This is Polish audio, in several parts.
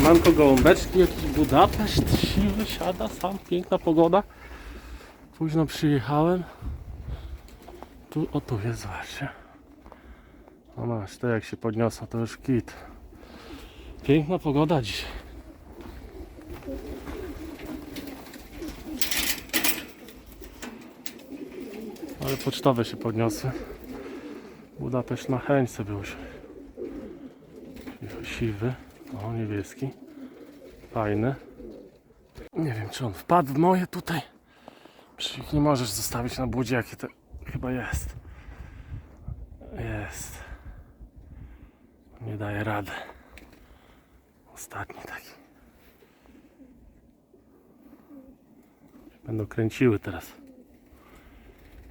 Siemanko gołąbeczki, jakiś Budapeszt, siwy, siada sam, piękna pogoda. Późno przyjechałem. Tu, o tu jest, zobaczcie. No masz, to jak się podniosło, to już kit. Piękna pogoda dzisiaj. Ale pocztowe się podniosły. Budapeszt na chęćce był już. Siwy, o niebieski. Fajny. Nie wiem czy on wpadł w moje tutaj. Przecież nie możesz zostawić na budzie, jakie to chyba jest. Jest. Nie daje rady. Ostatni taki. Będą kręciły teraz.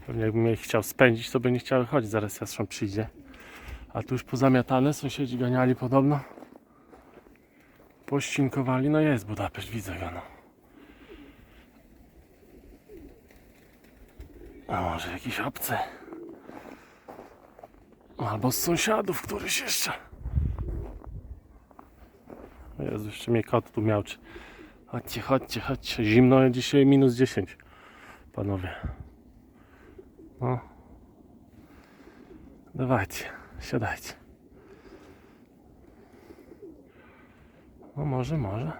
Pewnie jakbym je chciał spędzić, to by nie chciały chodzić. Zaraz jastrząb przyjdzie. A tu już pozamiatane, sąsiedzi ganiali podobno. Pościnkowali, no jest Budapeszt, widzę go no. A może jakiś obcy? Albo z sąsiadów, któryś jeszcze. Jezu, jeszcze mnie kot tu miałczy. Chodźcie, chodźcie, chodźcie. Zimno dzisiaj minus 10. Panowie. No. Dawajcie, siadajcie. No może, może.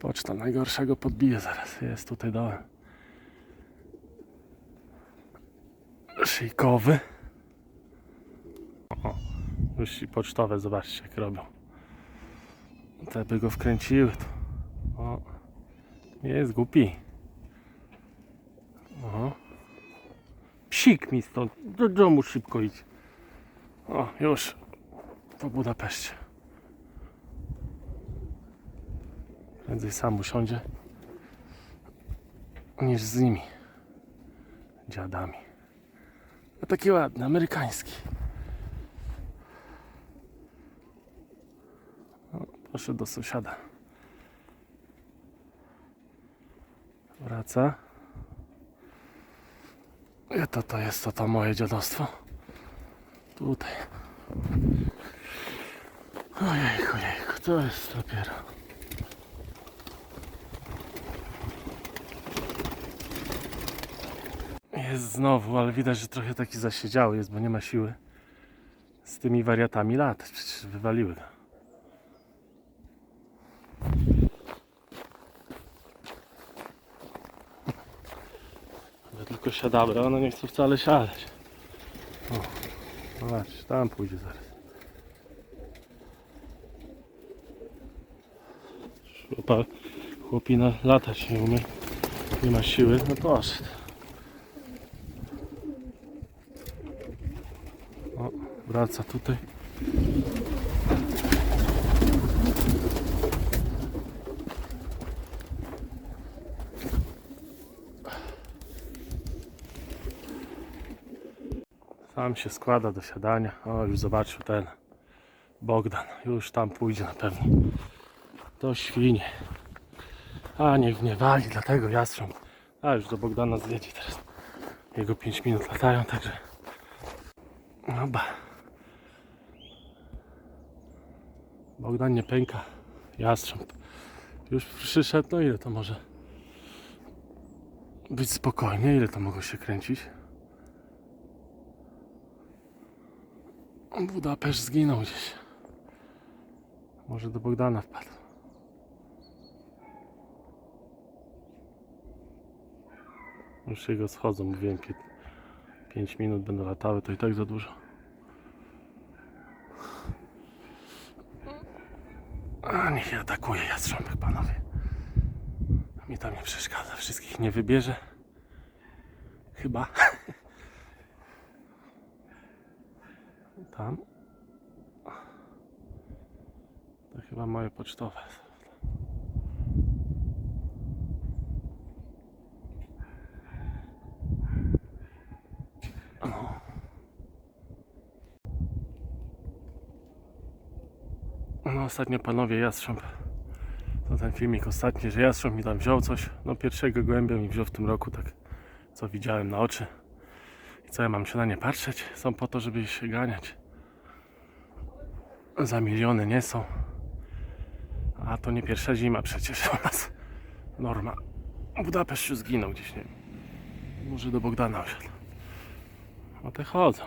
Poczta najgorszego podbije zaraz. Jest tutaj dołem. Szyjkowy. O, już i pocztowe, zobaczcie jak robią. Te by go wkręciły tu. O, nie jest głupi. O. Psik mi stąd. Do domu szybko idź. O, już. Po Budapeszcie. Prędzej sam usiądzie niż z nimi. Dziadami. No taki ładny, amerykański. O, proszę do sąsiada. Wraca. I to to jest to, to moje dziadostwo. Tutaj. Ojejku, ojejku, to jest dopiero. Jest znowu, ale widać, że trochę taki zasiedziały jest, bo nie ma siły z tymi wariatami latać. Przecież wywaliły go. Tylko siadamy, a one nie chcą wcale siadać. O, zobacz, tam pójdzie zaraz. Chłopa, chłopina latać nie umie, nie ma siły, no poszedł. O, wraca tutaj. Sam się składa do siadania. O, już zobaczył ten Bogdan. Już tam pójdzie na pewno. To świnie. A niech mnie wali, dlatego jastrząb. A już do Bogdana zjedzie teraz. Jego 5 minut latają, także. No ba. Bogdan nie pęka. Jastrząb. Już przyszedł, no ile to może być spokojnie? Ile to mogło się kręcić? Budapeszt zginął gdzieś. Może do Bogdana wpadł. Już się go schodzą, mówiłem 5 minut będą latały, to i tak za dużo. A niech je atakuje jastrząbek, panowie. Mi tam nie przeszkadza, wszystkich nie wybierze. Chyba. Tam. To chyba moje pocztowe. No. No ostatnio panowie Jastrząb to ten filmik ostatni, że Jastrząb mi tam wziął coś no pierwszego gołębia mi wziął w tym roku tak co widziałem na oczy i co ja mam się na nie patrzeć są po to żeby się ganiać za miliony nie są. A to nie pierwsza zima przecież u nas. Norma. Budapeszt już zginął gdzieś, nie. Może do Bogdana usiadł. A te chodzą.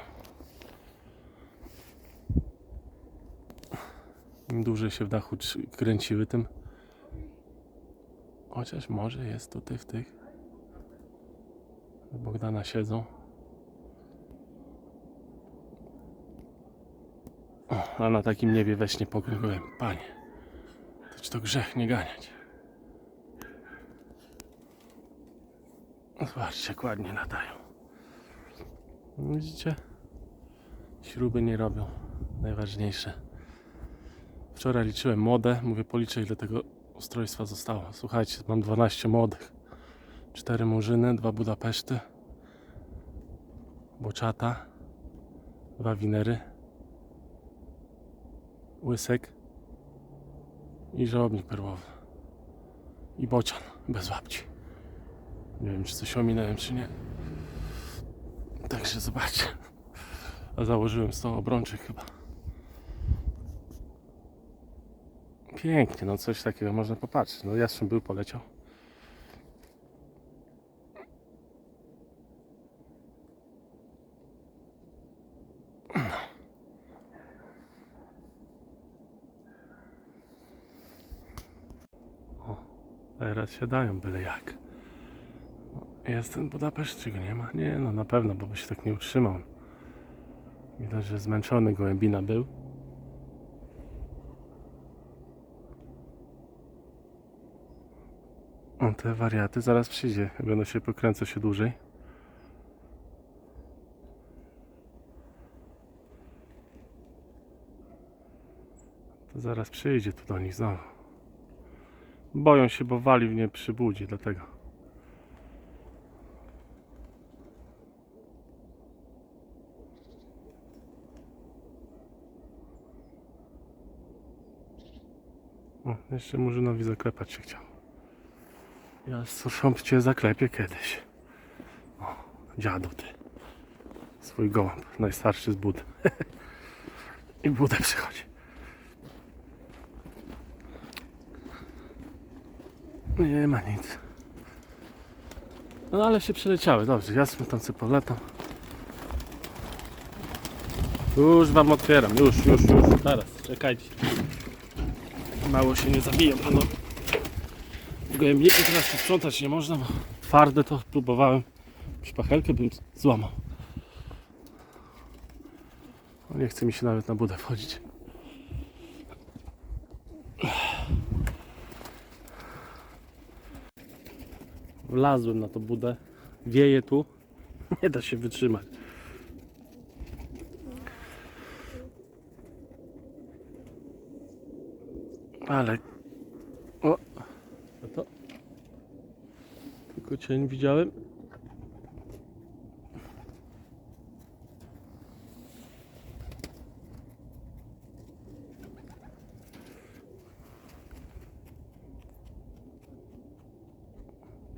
Im dłużej się w dachu kręciły, tym chociaż może jest tutaj w tych Bogdana siedzą. O, a na takim niebie weź nie pogrążyłem. Panie, to czy to grzech nie ganiać? Zobaczcie, jak ładnie latają. Widzicie? Śruby nie robią. Najważniejsze. Wczoraj liczyłem młode. Mówię, policzę ile tego ustrojstwa zostało. Słuchajcie, mam 12 młodych. 4 murzyny, 2 Budapeszty. Boczata. 2 winery. Łysek. I żołobnik perłowy. I bocian bez łapci. Nie wiem, czy coś ominąłem, czy nie. Także zobaczcie. A założyłem 100 obrączek chyba. Pięknie, no coś takiego można popatrzeć. No jastrząb był, poleciał. Teraz się dają byle jak. Jest ten Budapeszt, czy go nie ma? Nie, no na pewno, bo by się tak nie utrzymał. Widać, że zmęczony gołębina był. O, te wariaty zaraz przyjdzie. Będą się pokręcą się dłużej. To zaraz przyjdzie tu do nich znowu. Boją się, bo wali w nie przybudzi, dlatego. O, jeszcze Murzynowi zaklepać się chciał. Ja słyszałem cię zaklepię kiedyś. O, dziadu ty. Swój gołąb, najstarszy z bud. I budę przychodzi. Nie ma nic. No ale się przeleciały, dobrze, ja sobie tam sobie poletam. Już wam otwieram, już, już, już, zaraz, czekajcie. Mało się nie zabiją. W gołębniku teraz sprzątać nie można, bo twarde to próbowałem. Szpachelkę bym złamał. No nie chce mi się nawet na budę wchodzić. Wlazłem na tą budę. Wieje tu. Nie da się wytrzymać. Ale. O! To. Tylko cień widziałem.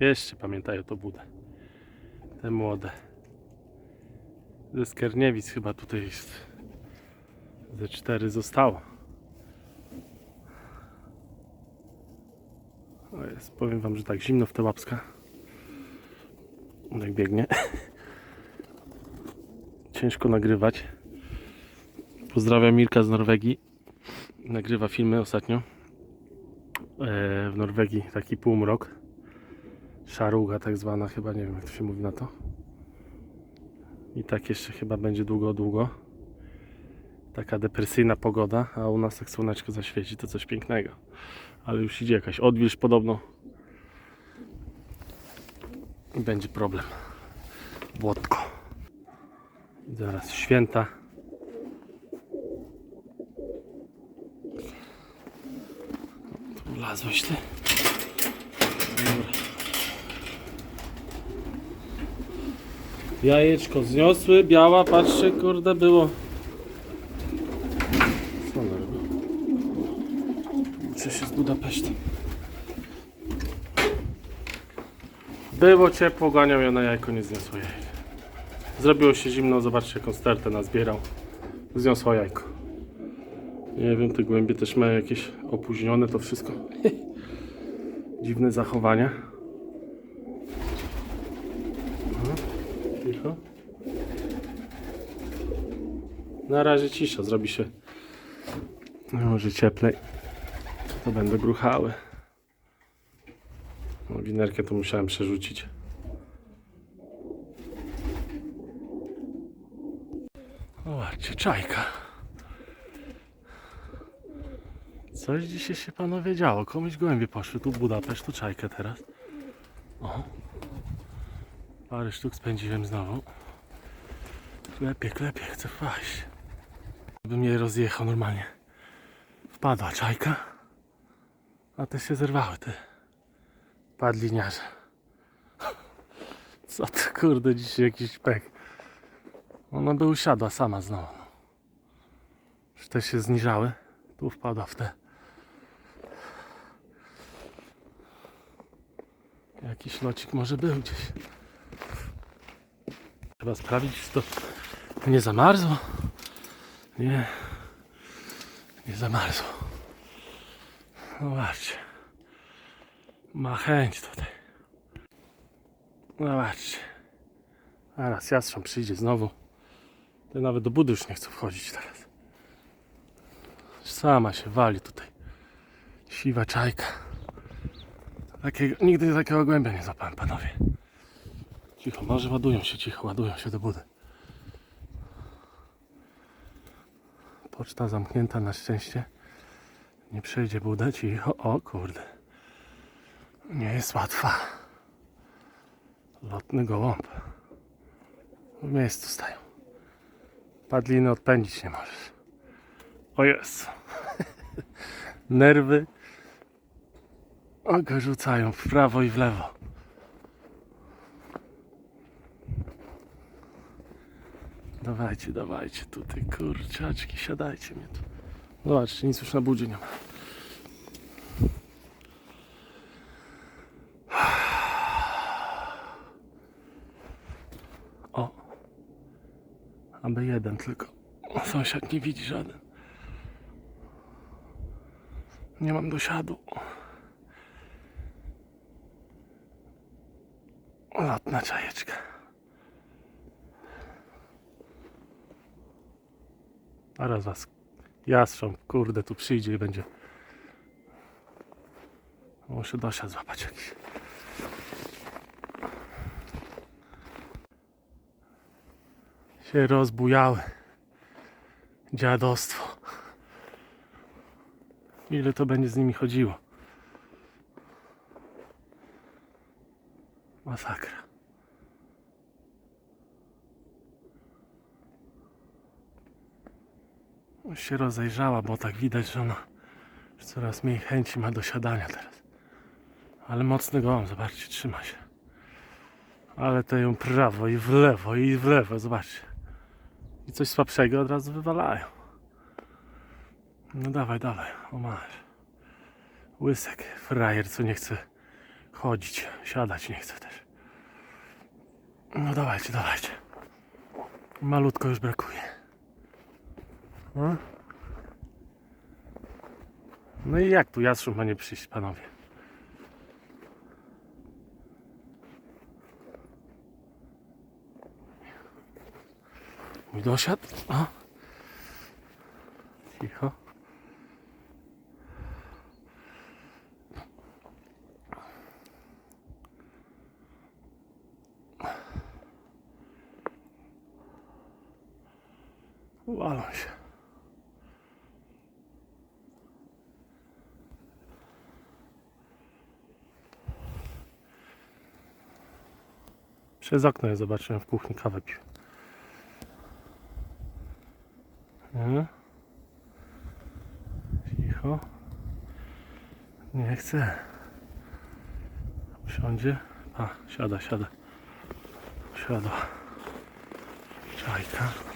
Jeszcze pamiętają to budę. Te młode. Ze Skierniewic chyba tutaj jest. Ze cztery zostało. O jest, powiem wam, że tak zimno w te łapska. Jak biegnie. Ciężko nagrywać. Pozdrawiam Mirka z Norwegii. Nagrywa filmy ostatnio. E, w Norwegii taki półmrok. Szaruga tak zwana, chyba nie wiem jak to się mówi na to. I tak jeszcze chyba będzie długo, długo. Taka depresyjna pogoda, a u nas tak słoneczko zaświeci, to coś pięknego. Ale już idzie jakaś odwilż podobno. I będzie problem. Błotko. Zaraz święta. Tu wlazłeś ty. Dobra. Jajeczko zniosły, biała, patrzcie, kurde, było. Co ona robi? Uczę się z Budapesztem. Było ciepło, ganiał ją na jajko, nie zniosło jajka. Zrobiło się zimno, zobaczcie jaką stertę nazbierał. Zniosło jajko. Nie wiem, te głębie też mają jakieś opóźnione to wszystko. Dziwne zachowania. No, Cicho. Na razie cisza, zrobi się może cieplej. To będę gruchały. Winerkę to musiałem przerzucić. Zobaczcie, czajka. Coś dzisiaj się panowie działo. Komuś gołębie poszły. Tu Budapeszt, tu czajkę teraz. O. Parę sztuk spędziłem znowu. Klepie, klepie, chcę wpaść. Bym je rozjechał normalnie. Wpadła czajka. A te się zerwały, te padliniarze. Co to kurde dzisiaj jakiś pek. Ona by usiadła sama znowu. Już te się zniżały. Tu wpadła w te. Jakiś locik może był gdzieś. Trzeba sprawdzić, czy to nie zamarzło. Nie. Nie zamarzło. No Zobaczcie. Ma chęć tutaj. Zobaczcie. Zaraz jastrząb przyjdzie znowu. Te nawet do budy już nie chcą wchodzić teraz. Sama się wali tutaj. Siwa czajka. Takiego, nigdy takiego głębia nie złapałem, panowie. Cicho, może ładują się, cicho, ładują się do budy. Poczta zamknięta na szczęście. Nie przejdzie budę, cicho. O kurde. Nie jest łatwa. Lotny gołąb. W miejscu stają. Padliny odpędzić nie możesz. O jest. Nerwy ogo rzucają w prawo i w lewo. Dawajcie, dawajcie tutaj, kurczaczki, siadajcie mnie tu. Zobaczcie, nic już na budzie nie ma. O, aby jeden tylko. Sąsiad nie widzi żaden. Nie mam dosiadu. Lotna czajeczka. Zaraz was jastrząb, kurde, tu przyjdzie i będzie. Muszę dosiad złapać jakiś. Się rozbujały. Dziadostwo. Ile to będzie z nimi chodziło? Masakra. Się rozejrzała, bo tak widać, że ona już coraz mniej chęci ma do siadania teraz. Ale mocny gołąb, zobaczcie, trzyma się. Ale to ją prawo i w lewo i w lewo, zobaczcie. I coś słabszego od razu wywalają. No dawaj, dawaj, o masz. Łysek, frajer, co nie chce chodzić, siadać nie chce też. No dawajcie, dawajcie. Malutko już brakuje. No, no i jak tu jastrząb ma nie przyjść, panowie? Mój dosiad? O. Cicho. Walą się. Przez okno je zobaczyłem w kuchni kawę pił. Nie? Cicho. Nie chcę. Usiądzie. A, siada, siada. Siadła. Czajka.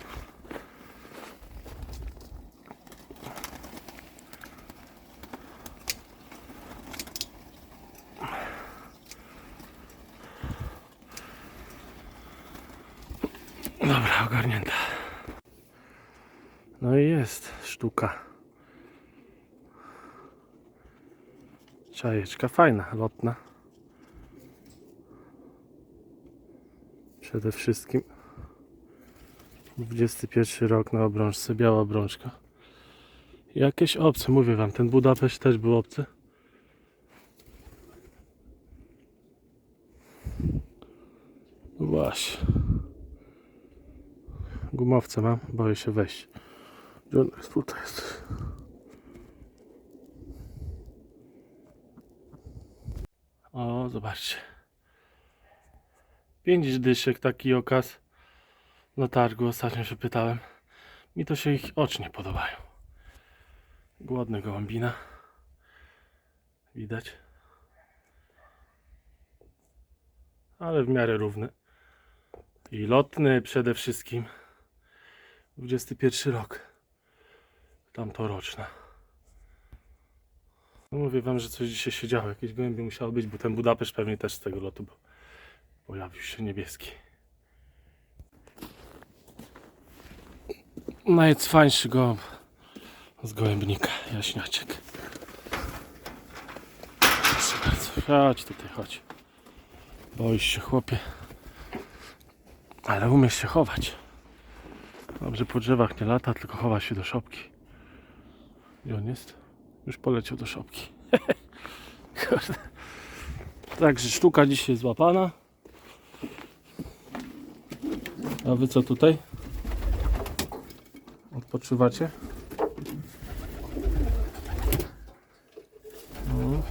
sztuka. Czajeczka fajna, lotna. Przede wszystkim 21 rok na obrączce, biała obrączka. Jakieś obce, mówię wam, ten Budapeszt też był obcy. No właśnie. Gumowce mam, boję się wejść. Gdzie on jest? Tutaj jest. O, zobaczcie. Pięć dyszek, taki okaz. Na targu ostatnio się pytałem. Mi to się ich oczy nie podobają. Głodny gołębina. Widać. Ale w miarę równy. I lotny przede wszystkim. 21 rok. Tamtoroczna. No mówię wam, że coś dzisiaj się działo. Jakieś gołębie musiało być, bo ten Budapeszt pewnie też z tego lotu bo pojawił się niebieski. Najcwańszy gołąb z gołębnika, jaśniaczek. Chodź tutaj, chodź. Boisz się, chłopie. Ale umiesz się chować. Dobrze po drzewach nie lata, tylko chowa się do szopki. On jest? Już poleciał do szopki. Także sztuka dzisiaj złapana. A wy co tutaj? Odpoczywacie? No.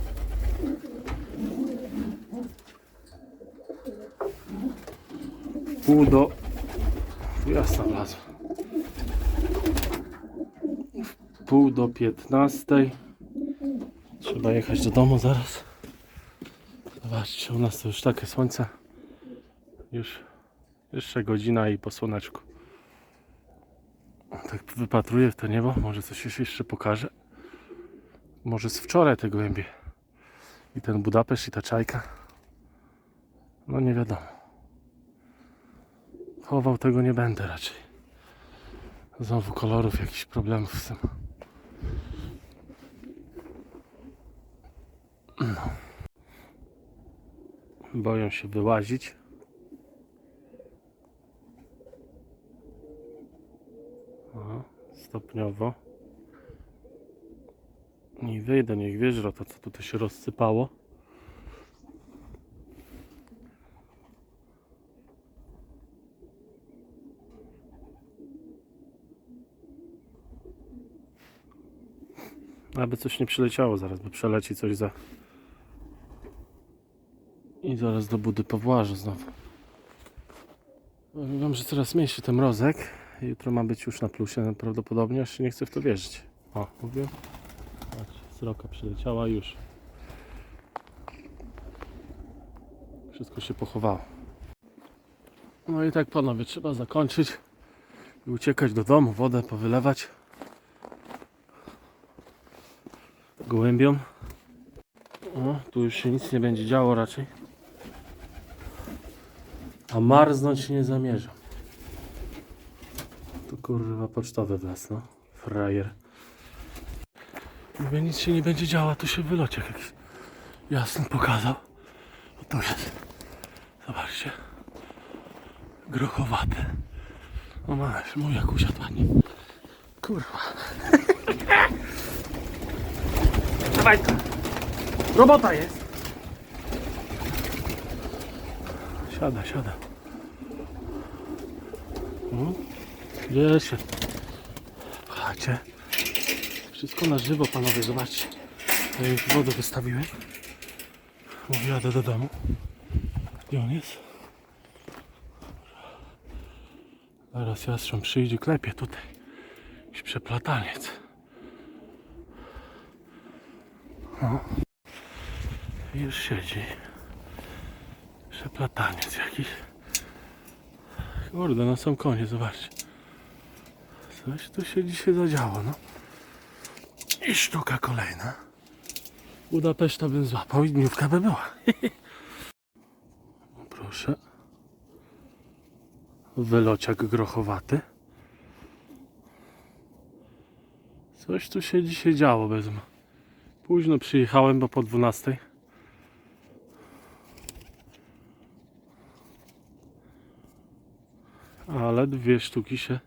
Pół do... Jasna wlazła. Pół do piętnastej. Trzeba jechać do domu zaraz. Zobaczcie, u nas to już takie słońce. Już jeszcze godzina i po słoneczku. Tak wypatruję w to niebo. Może coś się jeszcze pokaże. Może z wczoraj te gołębie. I ten Budapeszt i ta czajka. No nie wiadomo. Chował tego nie będę raczej. Znowu kolorów, jakichś problemów z tym. No. Boją się wyłazić. Stopniowo. Nie wyjdę, niech wieżro to, co tutaj się rozsypało. Aby coś nie przyleciało zaraz, bo przeleci coś za... I zaraz do budy powłażę znowu. Wam, że coraz mniejszy ten mrozek. Jutro ma być już na plusie prawdopodobnie, aż nie chcę w to wierzyć. O, mówię. Patrz, sroka przyleciała już. Wszystko się pochowało. No i tak panowie, trzeba zakończyć i uciekać do domu, wodę powylewać. Gołębiom. O, tu już się nic nie będzie działo raczej. A marznąć nie zamierzam. To kurwa pocztowy wlazł, no. Frajer. Mówię, nic się nie będzie działo, tu się wylociek jakiś jasny pokazał. O tu jest. Zobaczcie. Grochowaty. O masz, mój jak usiadł ładnie. Kurwa. Dawaj tu. Robota jest. Siada, siada. No, gdzie się? Patrzcie. Wszystko na żywo, panowie, zobaczcie. Ja już wodę wystawiłem. Mówię, jadę do domu. Gdzie on jest? Zaraz jastrząb przyjdzie, klepie tutaj. Jakiś przeplataniec. No. Już siedzi. Przeplataniec jakiś. Kurde, no są konie, zobaczcie. Coś tu się dzisiaj zadziało, no. I sztuka kolejna. Budapeszta bym złapał i dniówka by była. Proszę. Wylociak grochowaty. Coś tu się dzisiaj działo bez m- Późno przyjechałem, bo po 12. Ale dwie sztuki się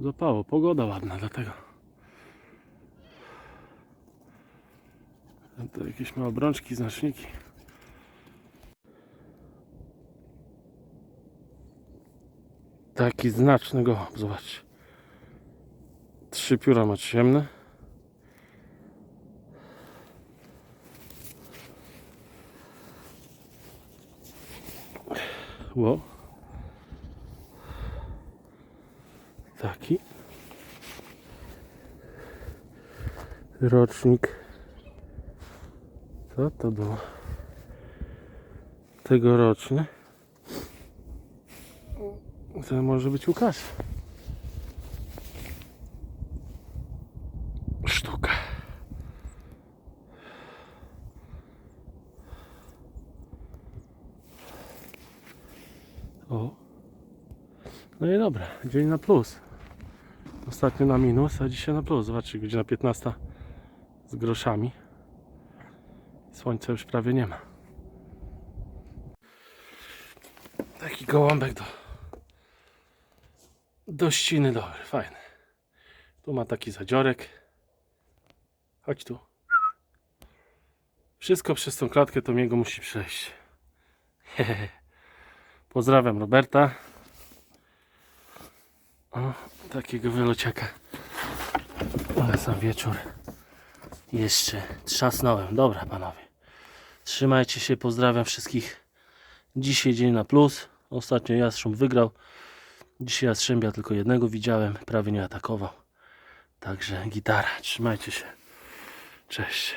zapało. Pogoda ładna, dlatego. To jakieś małe obrączki, znaczniki. Taki znaczny gołąb, zobaczcie. Trzy pióra ma ciemne. Ło. Taki. Rocznik. Co to było? Tegoroczny. To może być Łukasz. Sztuka. O. No i dobra, dzień na plus. Ostatnio na minus, a dzisiaj na plus. Zobaczcie, godzina 15 z groszami. Słońca już prawie nie ma. Taki gołąbek do, do ściny dobry, fajny. Tu ma taki zadziorek. Chodź tu. Wszystko przez tą klatkę to miego musi przejść. Pozdrawiam Roberta. O, takiego wylociaka. Ale sam wieczór. Jeszcze trzasnąłem. Dobra, panowie. Trzymajcie się, pozdrawiam wszystkich. Dzisiaj dzień na plus. Ostatnio Jastrząb wygrał. Dzisiaj Jastrzębia tylko jednego widziałem. Prawie nie atakował. Także gitara. Trzymajcie się. Cześć.